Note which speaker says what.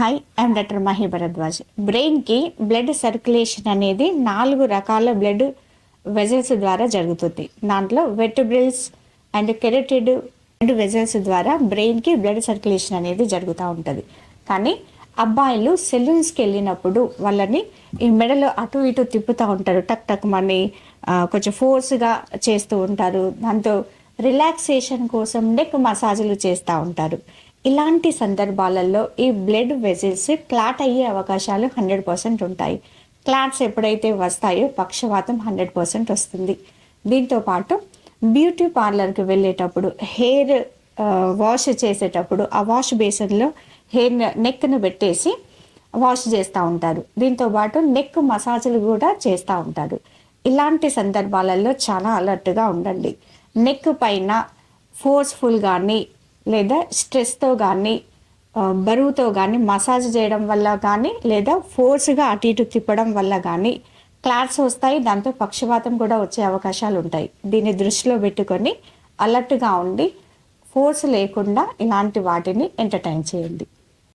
Speaker 1: Hi and doctor Mahi Bharadwaj. బ్రెయిన్కి blood circulation అనేది నాలుగు రకాల బ్లడ్ వెజల్స్ ద్వారా జరుగుతుంది. దాంట్లో vertebrals and carotid and vessels ద్వారా బ్రెయిన్కి బ్లడ్ సర్క్యులేషన్ అనేది జరుగుతూ ఉంటుంది. కానీ అబ్బాయిలు సెలూన్స్కి వెళ్ళినప్పుడు వాళ్ళని ఈ మెడలో అటు ఇటు తిప్పుతూ ఉంటారు. టక్ టక్ మని కొంచెం ఫోర్స్గా చేస్తూ ఉంటారు. దాంతో రిలాక్సేషన్ కోసం నెక్ మసాజులు చేస్తూ ఉంటారు. ఇలాంటి సందర్భాలలో ఈ బ్లడ్ వెజిల్స్ క్లాట్ అయ్యే అవకాశాలు హండ్రెడ్ పర్సెంట్ ఉంటాయి. క్లాట్స్ ఎప్పుడైతే వస్తాయో పక్షవాతం హండ్రెడ్ పర్సెంట్ వస్తుంది. దీంతో పాటు బ్యూటీ పార్లర్కి వెళ్ళేటప్పుడు హెయిర్ వాష్ చేసేటప్పుడు ఆ వాష్ బేసిన్లో హెయిర్ నెక్ను పెట్టేసి వాష్ చేస్తూ ఉంటారు. దీంతో పాటు నెక్ మసాజ్లు కూడా చేస్తూ ఉంటారు. ఇలాంటి సందర్భాలలో చాలా అలర్ట్గా ఉండండి. నెక్ పైన ఫోర్స్ఫుల్ కానీ లేదా స్ట్రెస్తో కానీ బరువుతో కానీ మసాజ్ చేయడం వల్ల కానీ లేదా ఫోర్స్గా అటు ఇటు తిప్పడం వల్ల కానీ క్లాట్స్ వస్తాయి. దాంతో పక్షవాతం కూడా వచ్చే అవకాశాలు ఉంటాయి. దీన్ని దృష్టిలో పెట్టుకొని అలర్ట్గా ఉండి ఫోర్స్ లేకుండా ఇలాంటి వాటిని ఎంటర్టైన్ చేయండి.